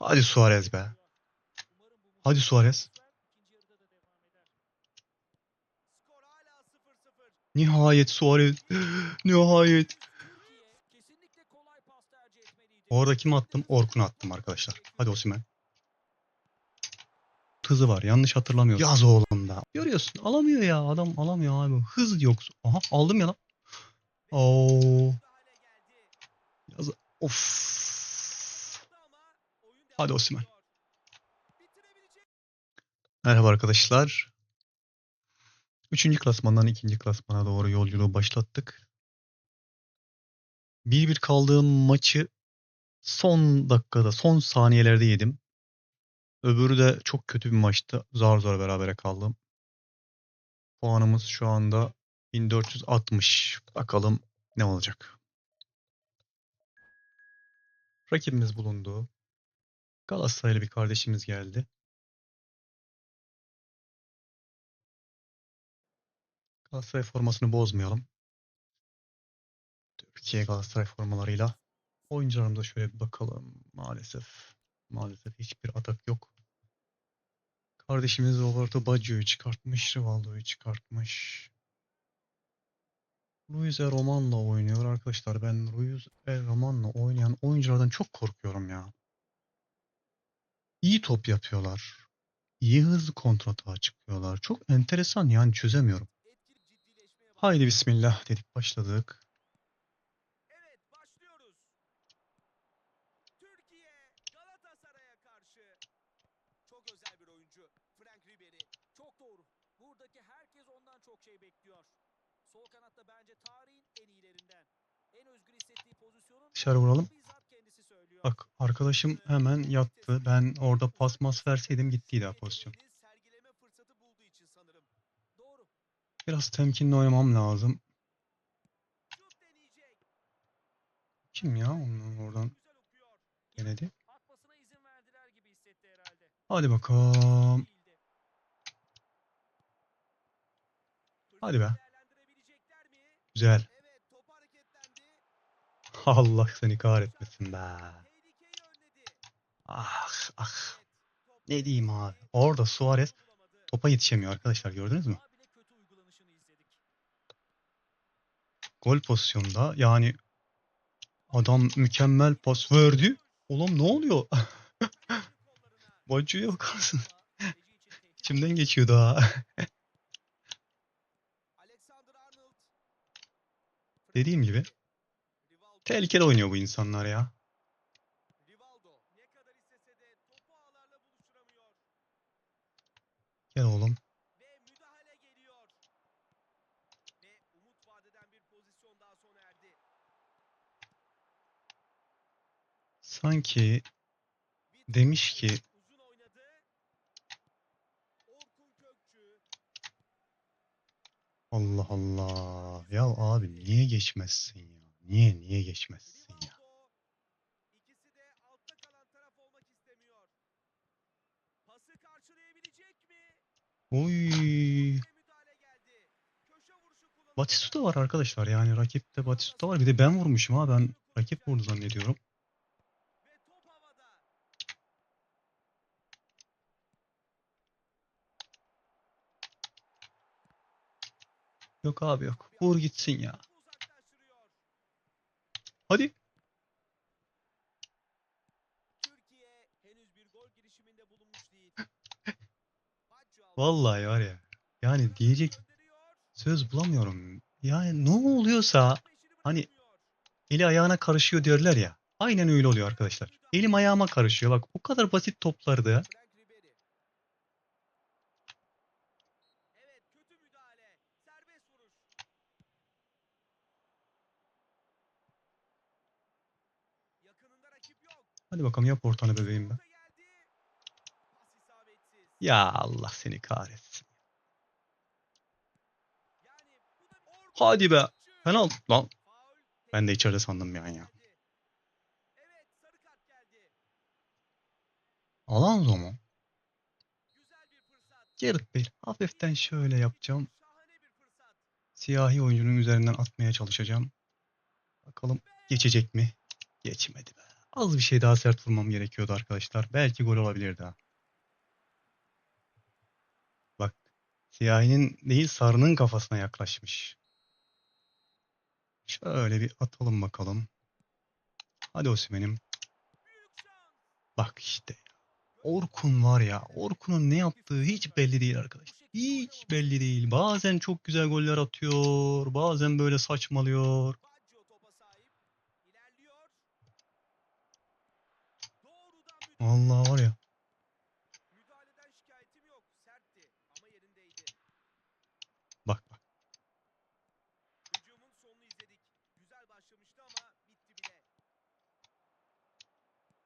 Hadi Suarez be. Hadi Suarez. Nihayet Suarez. Nihayet. Orada kim attım? Orkun'u attım arkadaşlar. Hadi Osimhen. Hızı var. Yanlış hatırlamıyorum. Yaz oğlum da. Görüyorsun. Alamıyor ya. Adam alamıyor abi. Hız yok. Aha aldım ya lan. Oo. Yaz. Of. Hadi Osimhen. Merhaba arkadaşlar. Üçüncü klasmandan ikinci klasmana doğru yolculuğu başlattık. 1-1 kaldığım maçı son dakikada, son saniyelerde yedim. Öbürü de çok kötü bir maçtı. Zar zor berabere kaldım. Puanımız şu anda 1460. Bakalım ne olacak. Rakibimiz bulundu. Galatasaraylı bir kardeşimiz geldi. Galatasaray formasını bozmayalım. Türkiye Galatasaray formalarıyla oyuncularımıza şöyle bir bakalım. Maalesef maalesef hiçbir atak yok. Kardeşimiz Roberto Baggio'yu çıkartmış, Rivaldo'yu çıkartmış. Luis. Roman'la oynuyor arkadaşlar. Ben Luis. Roman'la oynayan oyunculardan çok korkuyorum ya. İyi top yapıyorlar. İyi hızlı kontratağa çıkıyorlar. Çok enteresan yani çözemiyorum. Haydi bismillah dedik başladık. Evet başlıyoruz. Türkiye Galatasaray'a karşı. Çok özel bir oyuncu. Frank Ribery. Çok doğru. Buradaki herkes ondan çok şey bekliyor. Sol kanatta bence tarihin en iyilerinden. En özgür hissettiği pozisyonun Dışarı vuralım. Bak arkadaşım hemen yattı. Ben orada pas mas verseydim gittiydi ha pozisyon. Biraz temkinli oynamam lazım. Kim ya? Onu oradan denedi. Hadi bakalım. Hadi be. Güzel. Allah seni kahretmesin be. Ah ah. Ne diyeyim abi. Orada Suarez topa yetişemiyor arkadaşlar gördünüz mü? Daha. Gol pozisyonda yani adam mükemmel pas verdi. Oğlum ne oluyor? Baggio'ya bakar mısın? İçimden geçiyordu ha. Alexander Arnold. Dediğim gibi tehlikeli oynuyor bu insanlar ya. Rivaldo. Ne kadar istese de topu ağlarla buluşturamıyor. Gel oğlum. Ve müdahale geliyor. Ve umut vadeden bir pozisyon daha sona erdi. Sanki Demiş ki-. Allah Allah. Ya abi niye geçmezsin ya? Niye niye geçmezsin ya? Rivaldo. Batistuta var arkadaşlar. Yani rakipte Batistuta var. Bir de ben vurmuşum ha. Ben rakip vurdu zannediyorum. Yok abi yok. Vur gitsin ya. Hadi. Vallahi var ya. Yani diyecek. Söz bulamıyorum. Yani ne oluyorsa hani eli ayağına karışıyor derler ya. Aynen öyle oluyor arkadaşlar. Elim ayağıma karışıyor. Bak bu kadar basit toplarda. Hadi bakalım yap ortanı bebeğim ben. Ya Allah seni kahretsin. Yani bu da Orkun Hadi be. Penaltı lan. Ben de içeride sandım ya. Sarı kart geldi. Alonso mu? Bir. Gareth Bale. Hafiften şöyle yapacağım. Bir. Siyahi oyuncunun üzerinden atmaya çalışacağım. Bakalım geçecek mi? Geçmedi be. Az bir şey daha sert vurmam gerekiyordu arkadaşlar. Belki gol olabilirdi ha. Bak. Siyahinin değil sarının kafasına yaklaşmış. Şöyle bir atalım bakalım. Hadi şans. Bak işte. Orkun var ya. Orkun'un ne yaptığı hiç belli değil arkadaşlar. Hiç belli değil. Bazen çok güzel goller atıyor. Bazen böyle saçmalıyor. Vallahi var ya.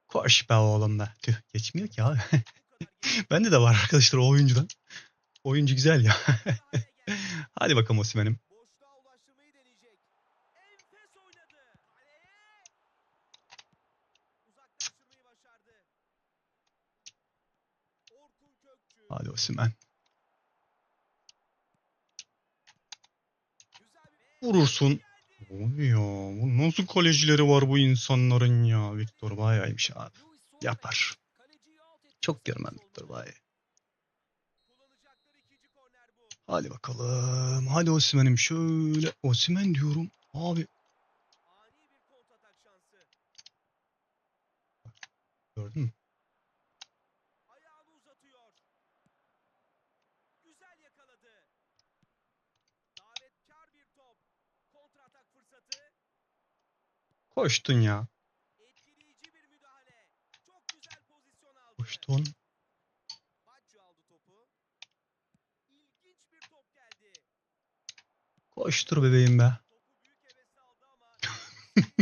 Koş be oğlum be. Tüh geçmiyor ki abi. Bende de var arkadaşlar o oyuncudan. Oyuncu güzel ya. Hadi bakalım Kökçü. Hadi bir Vurursun. Oy ya bu nasıl kalecileri var bu insanların ya. Victor bayağıymış abi. Yapar. Çok görmem. Victor bu. Hadi bakalım. Hadi Osimhen'im şöyle. Osimhen diyorum. Abi gördün mü? Koştun ya. Etkileyici bir müdahale. Çok güzel pozisyon aldı. Koştun. Aldı topu. İlginç bir top geldi. Koştur bebeğim be. Topu büyük aldı ama.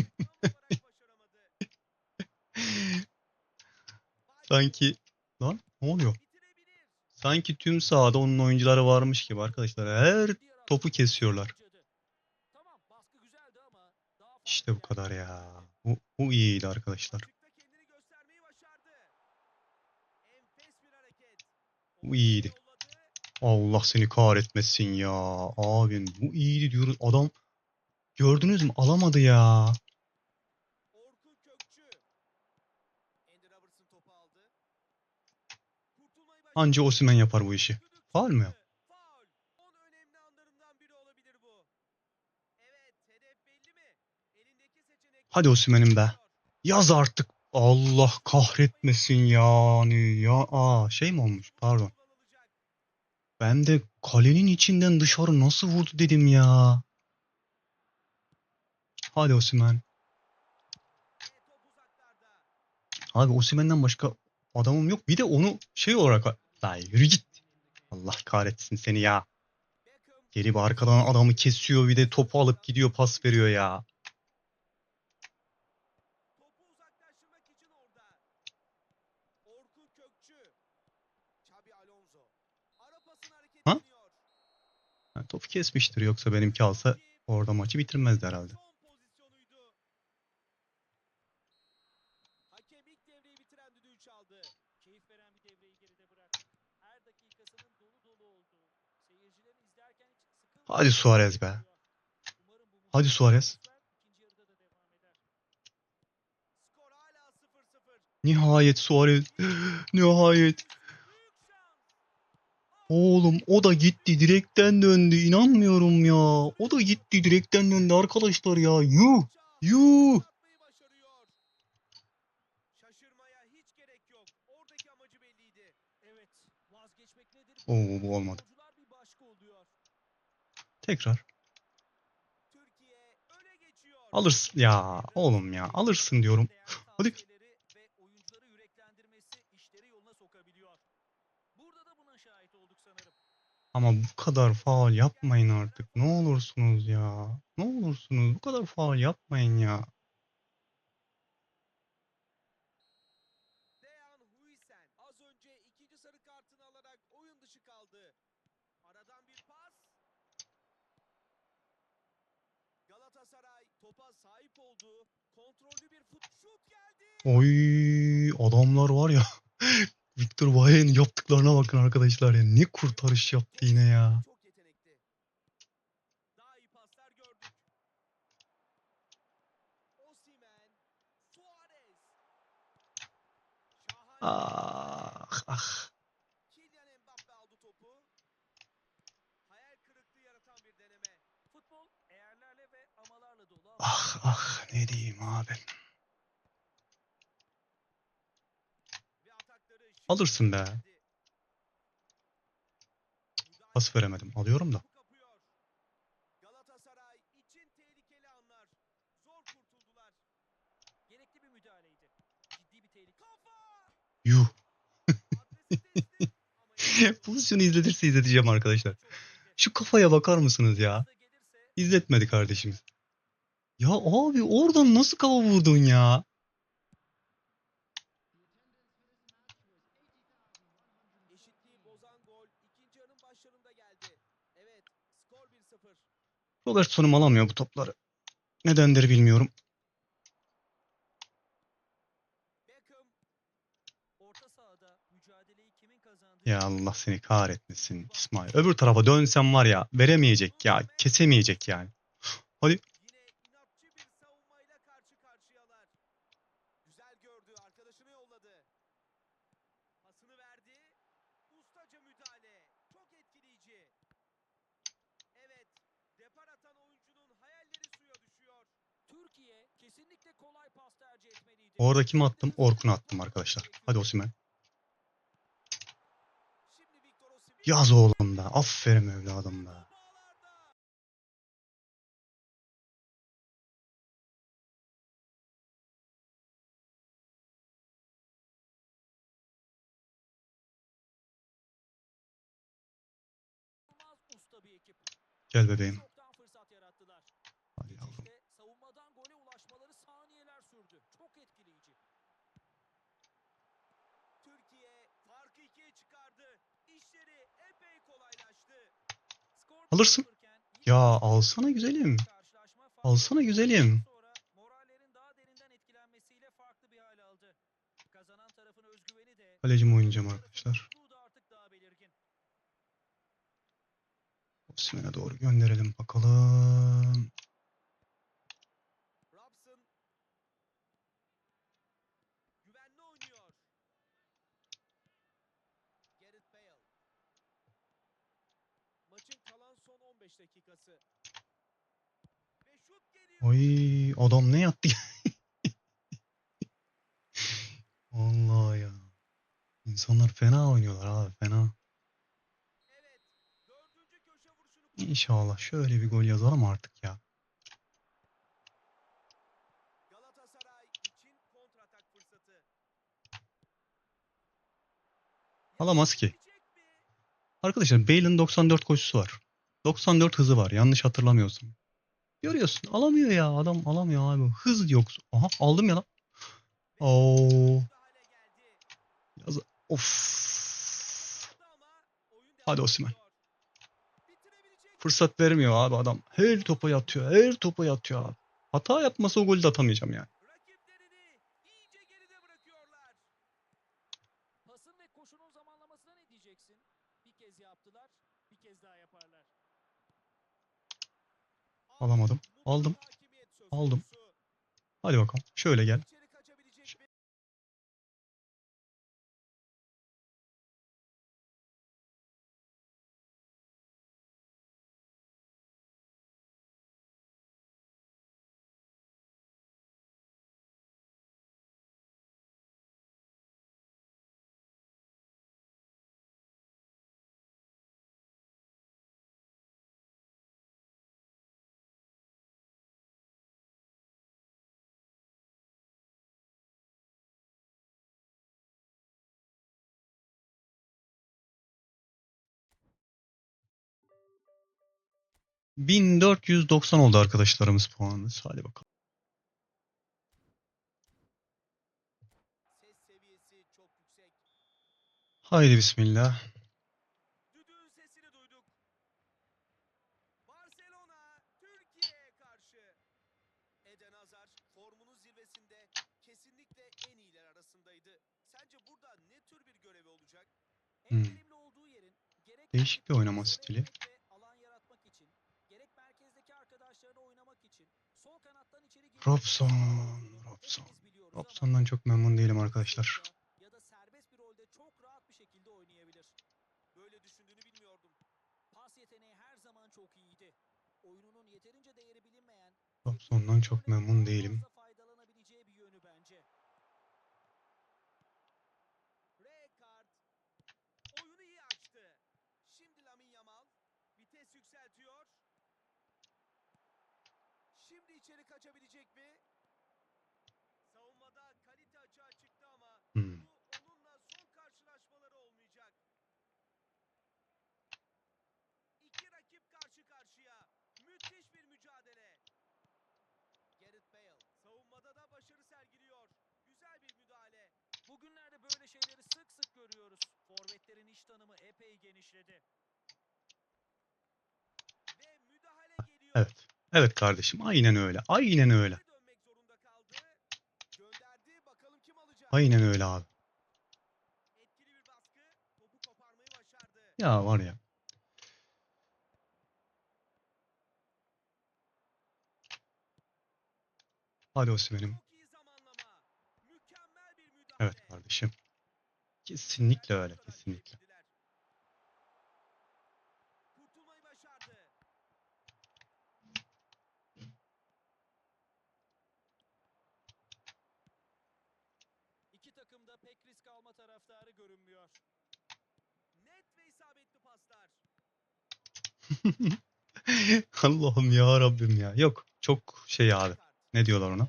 Sanki lan ne oluyor? Sanki tüm sahada onun oyuncuları varmış gibi arkadaşlar. Her topu kesiyorlar. İşte bu kadar ya. Bu, bu iyiydi arkadaşlar. Bu iyiydi. Allah seni kahretmesin ya. Abim bu iyiydi diyoruz. Adam gördünüz mü alamadı ya. Anca Osimhen yapar bu işi. Düdük Faul mü? çalındı. Faul. Onun önemli anlarından biri olabilir bu. Evet, hedef belli mi? Elindeki seçenek Hadi Osimhen'im be. Yaz artık. Allah kahretmesin yani. Ya aa şey mi olmuş? Pardon. Ben de kalenin içinden dışarı nasıl vurdu dedim ya. Hadi uzaklarda. Abi Osimhen'den başka adamım yok. Bir de onu şey olarak... Lan yürü git. Allah kahretsin seni ya. Geri bir arkadan adamı kesiyor bir de topu alıp gidiyor pas veriyor ya. Ha, topu kesmiştir yoksa benimki alsa orada maçı bitirmezdi herhalde. Hadi Suarez be. Hadi Suarez. ikinci yarıda da devam eder. Skor hala 0-0. Nihayet Suarez. Nihayet. Oğlum o da gitti direkten döndü. İnanmıyorum ya. O da gitti direkten döndü arkadaşlar ya. Yuh. Yuh. Oo bu olmadı. Tekrar. Alırsın. Ya oğlum ya alırsın diyorum. Hadi. Ama bu kadar faul yapmayın artık. Ne olursunuz ya. Ne olursunuz bu kadar faul yapmayın ya. Dejan Huijsen az önce ikinci sarı kartını alarak oyun dışı kaldı. Aradan bir pas. Galatasaray topa sahip oldu. Kontrollü bir fut şut geldi. Oy adamlar var ya. Victor Bayen'in yaptıklarına bakın arkadaşlar ya. Ne kurtarış yaptı yine ya. Ah ah. Ah ah ne diyeyim abi. ve atakları şimdi Alırsın be. Pas veremedim. Alıyorum da. Yuh. Pozisyonu izletirse izleteceğim arkadaşlar. Şu kafaya bakar mısınız ya? İzletmedi kardeşimiz. Ya abi oradan nasıl kafa vurdun ya? eşitliği bozan gol ikinci yarının başlarında geldi. Evet, skor 1-0. Robertson'um alamıyor bu topları. Nedendir bilmiyorum. Ya Allah seni kahretmesin İsmail. Öbür tarafa dönsem var ya veremeyecek ya. Kesemeyecek yani. Yine inatçı bir savunmayla karşı karşıyalar. Güzel gördü, arkadaşını yolladı. Pasını verdi. Ustaca müdahale. Çok etkileyici. Evet, depar atan oyuncunun hayalleri suya düşüyor. Türkiye kesinlikle kolay pas tercih etmeliydi. Orada kimi attım? Orkun'u attım arkadaşlar. Hadi Osimhen. Yaz oğlum be. Aferin evladım ekip. Gel bebeğim. Çok etkileyici. Türkiye farkı ikiye çıkardı. İşleri epey kolaylaştı. Skor Alırsın. 1-0'ken ilk Ya alsana güzelim. Alsana güzelim. sonra morallerin daha derinden etkilenmesiyle farklı bir hal aldı. Kazanan tarafın özgüveni de Kalecim oynayacağım arkadaşlar. mutluluğu da artık daha belirgin. Osimhen'e doğru gönderelim bakalım. Robson güvenli oynuyor. Gareth Bale. Maçın kalan son 15 dakikası. Ve şut geliyor. Ay adam ne yattı? Vallahi ya. İnsanlar fena oynuyorlar abi fena. Evet. Dördüncü köşe vuruşunu İnşallah şöyle bir gol yazalım artık ya. Alamaz ki. Arkadaşlar Bale'ın 94 koşusu var. 94 hızı var yanlış hatırlamıyorsam. Görüyorsun alamıyor ya adam alamıyor abi. Hız yok. Aha aldım ya lan. Oo. Yaz- Of. Hadi mi? Fırsat vermiyor abi adam. Her topa yatıyor. Her topa yatıyor abi. Hata yapmasa o golü de atamayacağım yani. Rakiplerini iyice geride bırakıyorlar. Pasın ve koşunun zamanlamasına ne diyeceksin? Bir kez yaptılar, bir kez daha yaparlar. Alamadım. Aldım. Aldım. Hadi bakalım. Şöyle gel. ...1490 oldu arkadaşlarımız puanımız. Hadi bakalım. Haydi bismillah. Düdüğün sesini duyduk. Barcelona Türkiye'ye Robson. Robson. Robson'dan çok memnun değilim arkadaşlar. Ya da serbest bir rolde çok rahat bir şekilde oynayabilir. Böyle düşündüğünü bilmiyordum. Pas yeteneği her zaman çok iyiydi. Oyununun yeterince değeri bilinmeyen Robson'dan çok memnun değilim. faydalanabileceği bir yönü bence. Rekard oyunu iyi açtı. Şimdi Lamin Yamal vites yükseltiyor. Şimdi içeri kaçabilecek mi? Savunmada kalite açığa çıktı ama Hmm. bu onunla son karşılaşmaları olmayacak. İki rakip karşı karşıya. Müthiş bir mücadele. Gareth Bale savunmada da başarı sergiliyor. Güzel bir müdahale. Bugünlerde böyle şeyleri sık sık görüyoruz. Forvetlerin iş tanımı epey genişledi. Evet. Kardeşim. Aynen öyle. Aynen öyle. Aynen öyle abi. Ya var ya. Hadi müdahale. Evet kardeşim. Kesinlikle öyle. Kesinlikle. İki takım da pek risk alma taraftarı görünmüyor. Net ve isabetli paslar. Allah'ım ya Rabbim ya. Yok. Çok şey abi. Ne diyorlar ona?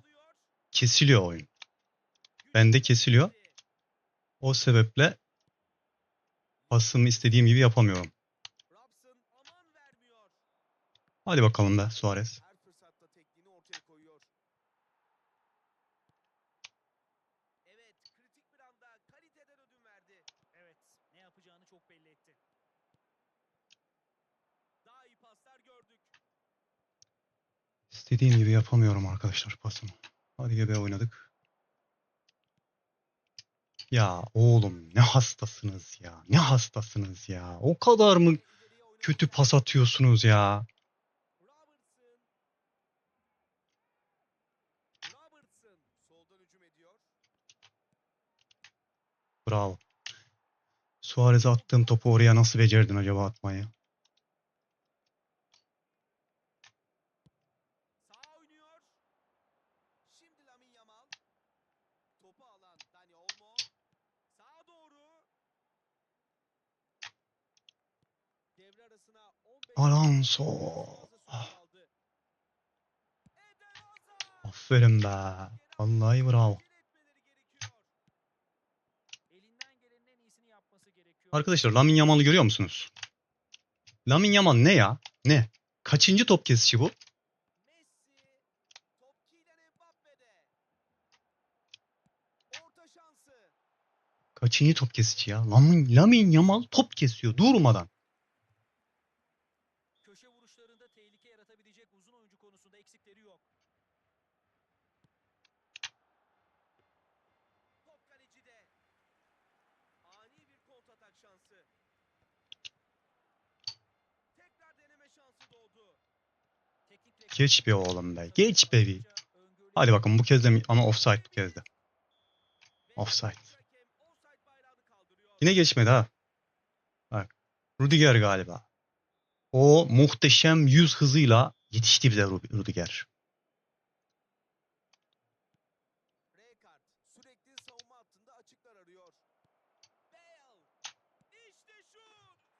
Kesiliyor oyun. Bende kesiliyor. O sebeple pasımı istediğim gibi yapamıyorum. Hadi bakalım be Suarez. Her fırsatta tekniğini ortaya koyuyor. Evet, kritik bir anda kaliteden ödün verdi. Evet, ne yapacağını çok belli etti. Daha iyi paslar gördük. İstediğim gibi yapamıyorum arkadaşlar pasımı. Hadi gebe oynadık. Ya oğlum ne hastasınız ya. Ne hastasınız ya. O kadar mı kötü pas atıyorsunuz ya? Bravo. Suarez'e attığım topu oraya nasıl becerdin acaba atmayı? Sağ oynuyor. Şimdi Lamine Yamal. Arkadaşlar Lamine Yamal'ı görüyor musunuz? Lamine Yamal ne ya? Ne? Kaçıncı top kesişi bu? Kaçıncı top kesici ya? Lamine, Lamine Yamal top kesiyor durmadan. Geç be oğlum be. Geç be bir. Hadi bakın bu kez de mi- ama offside bu kez de. Offside. Yine geçmedi ha. Bak. Rudiger galiba. O muhteşem yüz hızıyla yetişti bize Ru- Rudiger.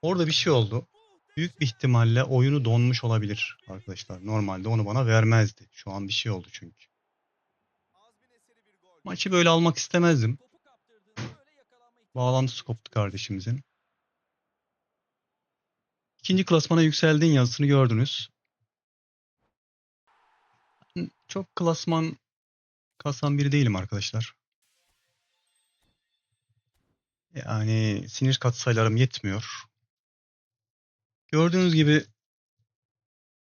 Orada bir şey oldu. Büyük bir ihtimalle oyunu donmuş olabilir arkadaşlar. Normalde onu bana vermezdi. Şu an bir şey oldu çünkü. Maçı böyle almak istemezdim. Bağlantısı koptu kardeşimizin. İkinci klasmana yükseldiğin yazısını gördünüz. Çok klasman kasan biri değilim arkadaşlar. Yani sinir katsayılarım yetmiyor. Gördüğünüz gibi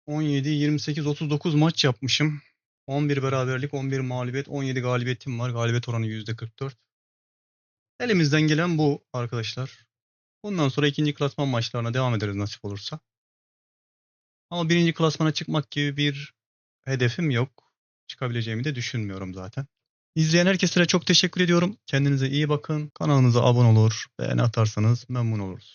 17, 28, 39 maç yapmışım. 11 beraberlik, 11 mağlubiyet, 17 galibiyetim var. Galibiyet oranı %44. Elimizden gelen bu arkadaşlar. Bundan sonra ikinci klasman maçlarına devam ederiz nasip olursa. Ama birinci klasmana çıkmak gibi bir hedefim yok. Çıkabileceğimi de düşünmüyorum zaten. İzleyen herkese çok teşekkür ediyorum. Kendinize iyi bakın. Kanalımıza abone olur, beğeni atarsanız memnun oluruz.